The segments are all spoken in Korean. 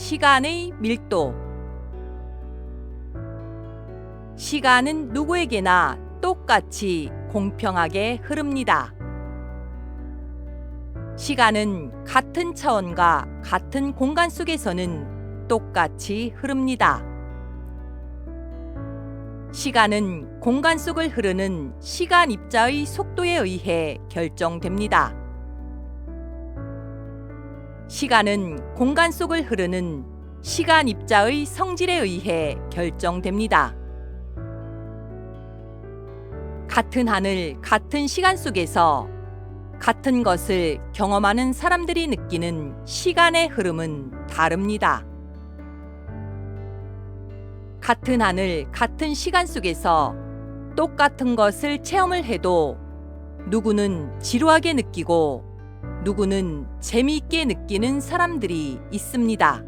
시간의 밀도 시간은 누구에게나 똑같이 공평하게 흐릅니다. 시간은 같은 차원과 같은 공간 속에서는 똑같이 흐릅니다. 시간은 공간 속을 흐르는 시간 입자의 속도에 의해 결정됩니다. 시간은 공간 속을 흐르는 시간 입자의 성질에 의해 결정됩니다. 같은 하늘, 같은 시간 속에서 같은 것을 경험하는 사람들이 느끼는 시간의 흐름은 다릅니다. 같은 하늘, 같은 시간 속에서 똑같은 것을 체험을 해도 누구는 지루하게 느끼고 누구는 재미있게 느끼는 사람들이 있습니다.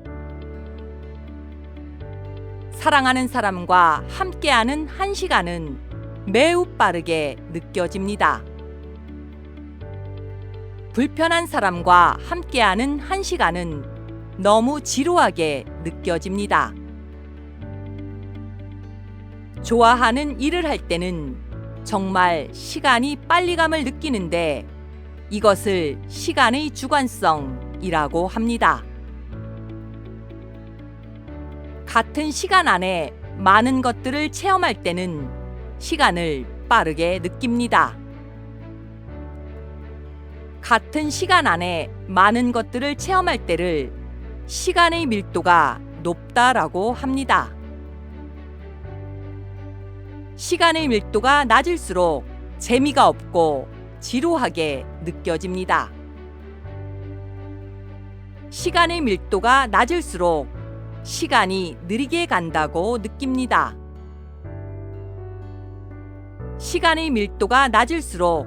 사랑하는 사람과 함께하는 한 시간은 매우 빠르게 느껴집니다. 불편한 사람과 함께하는 한 시간은 너무 지루하게 느껴집니다. 좋아하는 일을 할 때는 정말 시간이 빨리 감을 느끼는데 이것을 시간의 주관성이라고 합니다. 같은 시간 안에 많은 것들을 체험할 때는 시간을 빠르게 느낍니다. 같은 시간 안에 많은 것들을 체험할 때를 시간의 밀도가 높다라고 합니다. 시간의 밀도가 낮을수록 재미가 없고 지루하게 느껴집니다. 시간의 밀도가 낮을수록 시간이 느리게 간다고 느낍니다. 시간의 밀도가 낮을수록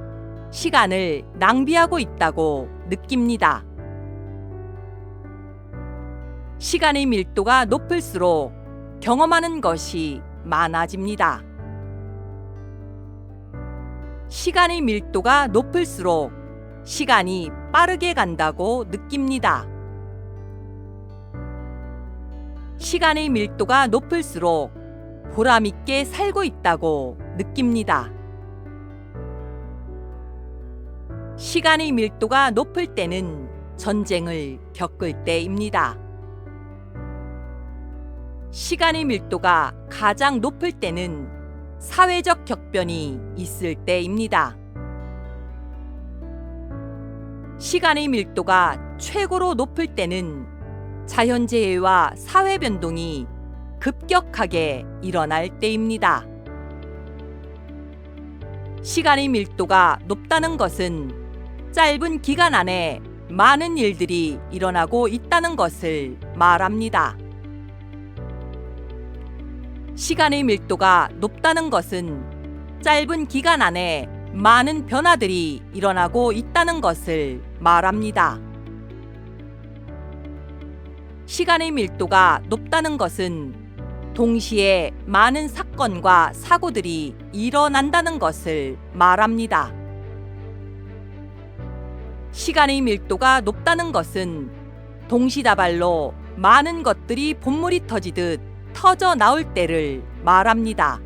시간을 낭비하고 있다고 느낍니다. 시간의 밀도가 높을수록 경험하는 것이 많아집니다. 시간의 밀도가 높을수록 시간이 빠르게 간다고 느낍니다. 시간의 밀도가 높을수록 보람있게 살고 있다고 느낍니다. 시간의 밀도가 높을 때는 전쟁을 겪을 때입니다. 시간의 밀도가 가장 높을 때는 사회적 격변이 있을 때입니다. 시간의 밀도가 최고로 높을 때는 자연재해와 사회 변동이 급격하게 일어날 때입니다. 시간의 밀도가 높다는 것은 짧은 기간 안에 많은 일들이 일어나고 있다는 것을 말합니다. 시간의 밀도가 높다는 것은 짧은 기간 안에 많은 변화들이 일어나고 있다는 것을 말합니다. 시간의 밀도가 높다는 것은 동시에 많은 사건과 사고들이 일어난다는 것을 말합니다. 시간의 밀도가 높다는 것은 동시다발로 많은 것들이 본물이 터지듯 터져 나올 때를 말합니다.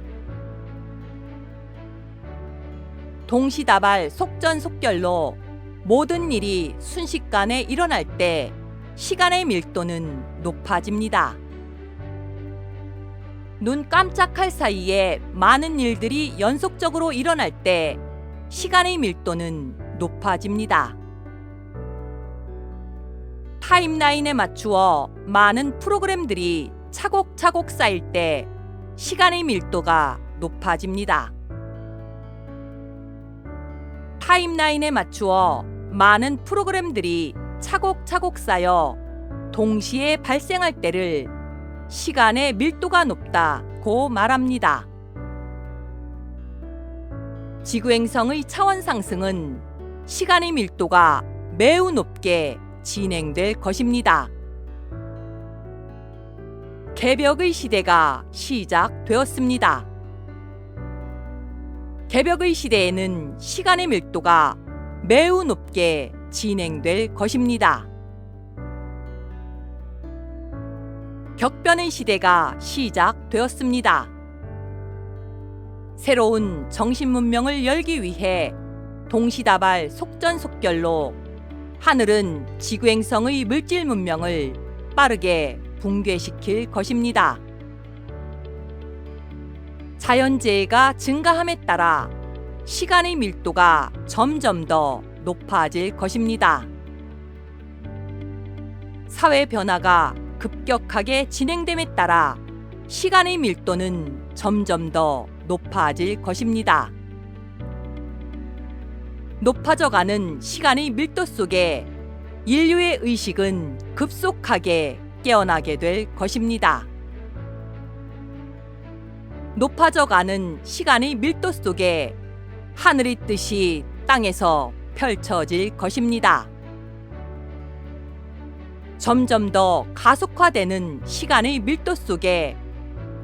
동시다발 속전속결로 모든 일이 순식간에 일어날 때 시간의 밀도는 높아집니다. 눈 깜짝할 사이에 많은 일들이 연속적으로 일어날 때 시간의 밀도는 높아집니다. 타임라인에 맞추어 많은 프로그램들이 차곡차곡 쌓일 때 시간의 밀도가 높아집니다. 타임라인에 맞추어 많은 프로그램들이 차곡차곡 쌓여 동시에 발생할 때를 시간의 밀도가 높다고 말합니다. 지구행성의 차원 상승은 시간의 밀도가 매우 높게 진행될 것입니다. 개벽의 시대가 시작되었습니다. 개벽의 시대에는 시간의 밀도가 매우 높게 진행될 것입니다. 격변의 시대가 시작되었습니다. 새로운 정신 문명을 열기 위해 동시다발 속전속결로 하늘은 지구행성의 물질 문명을 빠르게 붕괴시킬 것입니다. 자연재해가 증가함에 따라 시간의 밀도가 점점 더 높아질 것입니다. 사회 변화가 급격하게 진행됨에 따라 시간의 밀도는 점점 더 높아질 것입니다. 높아져가는 시간의 밀도 속에 인류의 의식은 급속하게 깨어나게 될 것입니다. 높아져 가는 시간의 밀도 속에 하늘의 뜻이 땅에서 펼쳐질 것입니다. 점점 더 가속화되는 시간의 밀도 속에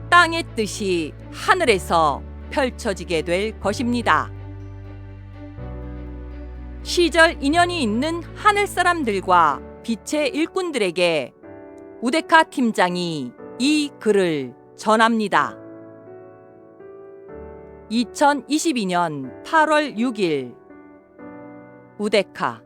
땅의 뜻이 하늘에서 펼쳐지게 될 것입니다. 시절 인연이 있는 하늘 사람들과 빛의 일꾼들에게 우데카 팀장이 이 글을 전합니다. 2022년 8월 6일 우데카